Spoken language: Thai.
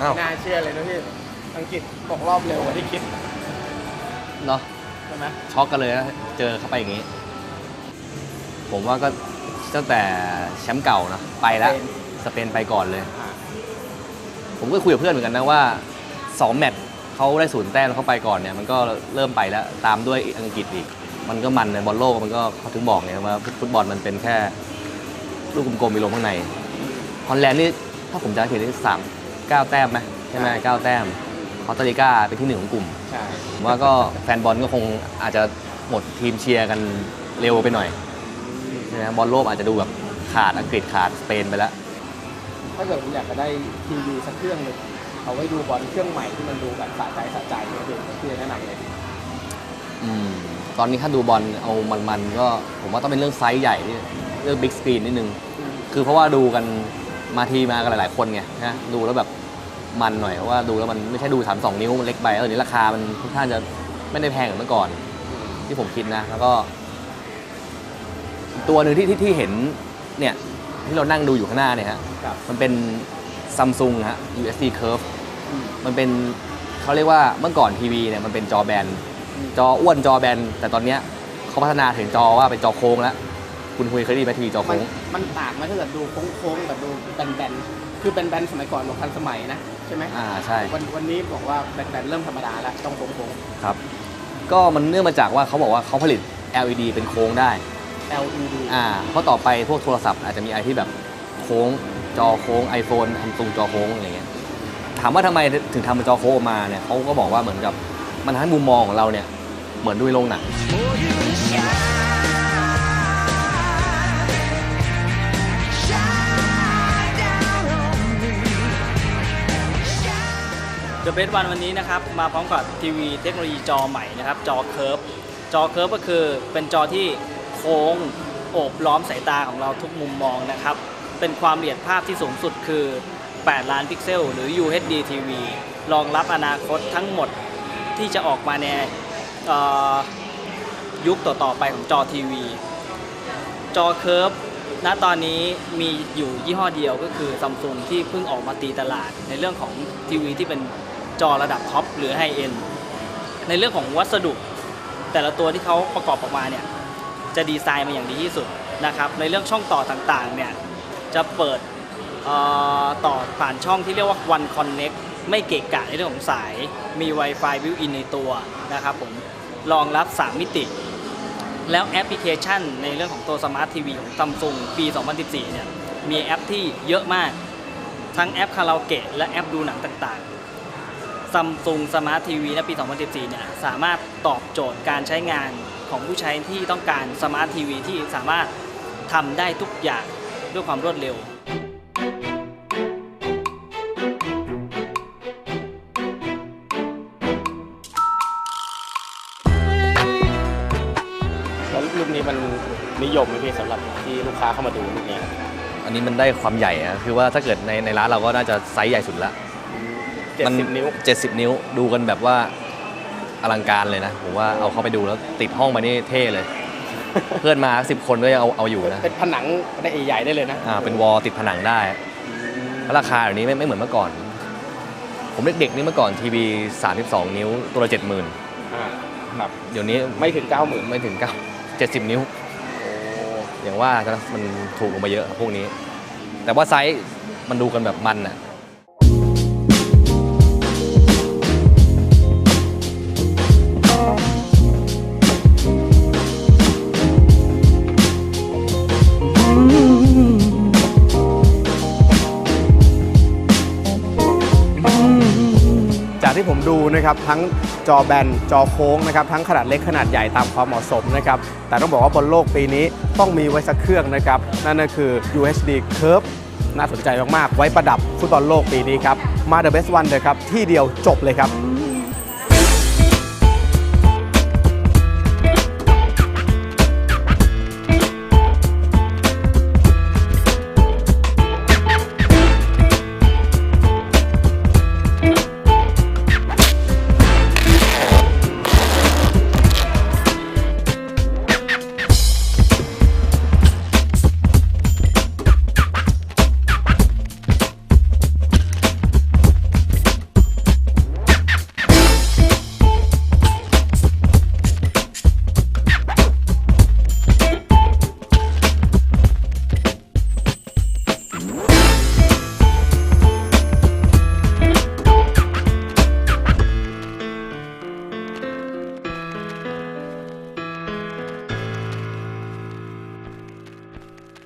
อ้าวน่าเชื่อเลยนะพี่ อังกฤษตกรอบเร็วกว่าที่คิดเนาะใช่ไหมช็อกกันเลยนะเจอเข้าไปอย่างนี้ ผมว่าก็ตั้งแต่แชมป์เก่านะไปแล้วสเปนไปก่อนเลยอ่าผมก็คุยกับเพื่อนเหมือนกันนะว่า2แมตช์เขาได้ศูนย์แต้มแล้วเขาไปก่อนเนี่ยมันก็เริ่มไปแล้วตามด้วยอังกฤษอีก มันก็มันในบอลโลกมันก็เขาถึงบอกไงว่าฟุตบอลมันเป็นแค่ลูกกลมๆมีลมข้างในฮอลแลนด์นี่ถ้าผมจำไม่ผิดนี่สาม เก้าแต้มไหมใช่ไหมเก้าแต้มคอสตาริกาเป็นที่หนึ่งของกลุ่มใช่ผมว่าก็แฟนบอลก็คงอาจจะหมดทีมเชียร์กันเร็วไปหน่อยใช่ไหมบอลโลกอาจจะดูแบบขาดอังกฤษขาดสเปนไปแล้ว ถ้าเกิดผมอยากจะได้ทีวีสักเครื่องหนึ่งเอาไว้ดูบอลเครื่องใหม่ที่มันดูแบบสะใจสะใจเนี่ยพี่พี่แนะนำเลยอืมตอนนี้ถ้าดูบอลเอามันๆก็ผมว่าต้องเป็นเรื่องไซส์ใหญ่ที่เรื่องบิ๊กสกรีนนิดนึง คือเพราะว่าดูกันมาทีมากันหลายๆคนไงนะดูแล้วแบบ มันหน่อยเพราะว่าดูแล้วมันไม่ใช่ดูสามสองนิ้วมันเล็กไปเออเดี๋ยวนี้ราคามันค่อนข้างจะไม่ได้แพงเหมือนเมื่อก่อน ที่ผมคิดนะ แล้วก็อีกตัวหนึ่งที่ที่ที่เห็นเนี่ยที่เรานั่งดูอยู่ข้างหน้าเนี่ยฮะครับ มันเป็นซัมซุงฮะ USD Curve อืม มันเป็นเขาเรียกว่าเมื่อก่อนทีวีเนี่ยมันเป็นจอแบนอืมจออ้วนจอแบน แต่ตอนเนี้ยเขาพัฒนาถึงจอว่าเป็นจอโค้งแล้ว คุณคุยเคยได้ยินไหมทีวีจอมันโค้ง มันต่างไหมถ้าเกิดดูโค้งๆกับดูแบนๆคือแบนๆสมัยก่อนบอกทันสมัยนะใช่ไหมอ่าใช่ วันวันนี้บอกว่าแบนๆเริ่มธรรมดาแล้วต้องโค้งครับ ก็มันเนื่องมาจากว่าเขาบอกว่าเขาผลิต LED เป็นโค้งได้ ๆ LED อ่าเพราะต่อไปพวกโทรศัพท์อาจจะมีอะไรที่แบบโค้งจอโค้ง iPhone ทำตรงจอโค้งอะไรเงี้ยถามว่าทำไมถึงทำเป็นจอโค้งออกมาเนี่ยเขาก็บอกว่าเหมือนกับมันทำให้มุมมองของเราเนี่ยเหมือนดูในโรงหนัง The Best One วันนี้นะครับมาพร้อมกับทีวีเทคโนโลยีจอใหม่นะครับจอเคิร์ฟจอเคิร์ฟก็คือเป็นจอที่โค้งโอบล้อมสายตาของเราทุกมุมมองนะครับเป็นความละเอียดภาพที่สูงสุดคือ 8 ล้านพิกเซล หรือ UHD TV รองรับอนาคตทั้งหมดที่จะออกมาในยุคต่อๆไปของจอทีวี จอเคิร์ฟณตอนนี้มีอยู่ยี่ห้อเดียวก็คือซัมซุงที่เพิ่งออกมาตีตลาดในเรื่องของทีวีที่เป็น จอระดับท็อปหรือไฮเอ็นในเรื่องของวัสดุ แต่ละตัวที่เขาประกอบออกมาเนี่ยจะดีไซน์มาอย่างดีที่สุดนะครับ ในเรื่องช่องต่อต่างๆเนี่ยจะเปิดต่อผ่านช่องที่เรียกว่า One Connect ไม่เกะกะในเรื่องของสาย มี Wi-Fi built-in ในตัวนะครับผมรองรับ 3 มิติ แล้วแอปพลิเคชันในเรื่องของตัวสมาร์ททีวีของซัมซุงปี 2014 เนี่ยมีแอปที่เยอะมาก ทั้งแอปคาราโอเกะและแอปดูหนังต่างๆ ซัมซุงสมาร์ททีวีในปี 2014 เนี่ยสามารถตอบโจทย์การใช้งานของผู้ใช้ที่ต้องการสมาร์ททีวีที่สามารถทำได้ทุกอย่างด้วยความรวดเร็ว แล้วรุ่นนี้มันนิยมไหมพี่สำหรับที่ลูกค้าเข้ามาดูรุ่นนี้ อันนี้มันได้ความใหญ่อะคือว่าถ้าเกิดในในร้านเราก็น่าจะไซส์ใหญ่สุดละเจ็ด มันสิบนิ้ว 70 นิ้วดูกันแบบว่าอลังการเลยนะ ผมว่าเอาเข้าไปดูแล้วติดห้องมานี่เท่เลย เพื่อนมาสิบคนก็ยังเอาเอาอยู่นะเป็นผนังได้ใหญ่ๆได้เลยนะอ่าเป็นวอลติดผนังได้แล้วราคาแบบนี้ไม่ไม่เหมือนเมื่อก่อน ผมเด็กๆนี่เมื่อก่อนทีวี 32 นิ้วตัวละ70,000อ่าครับเดี๋ยวนี้ไม่ถึงเก้าหมื่นไม่ถึง9 70 นิ้ว อย่างว่านะมันถูกลงมาเยอะครับพวกนี้ แต่ว่าไซส์มันดูกันแบบมันอะ ดูนะครับทั้งจอแบนจอโค้งนะครับทั้งขนาดเล็กขนาดใหญ่ตามความเหมาะสมนะครับแต่ต้องบอกว่าบนโลกปีนี้ต้องมีไว้สักเครื่องนะครับนั่นก็คือ UHD Curve น่าสนใจมาก ๆ ไว้ประดับฟุตบอลโลกปีนี้ครับมา The Best One เลยครับที่เดียวจบเลยครับ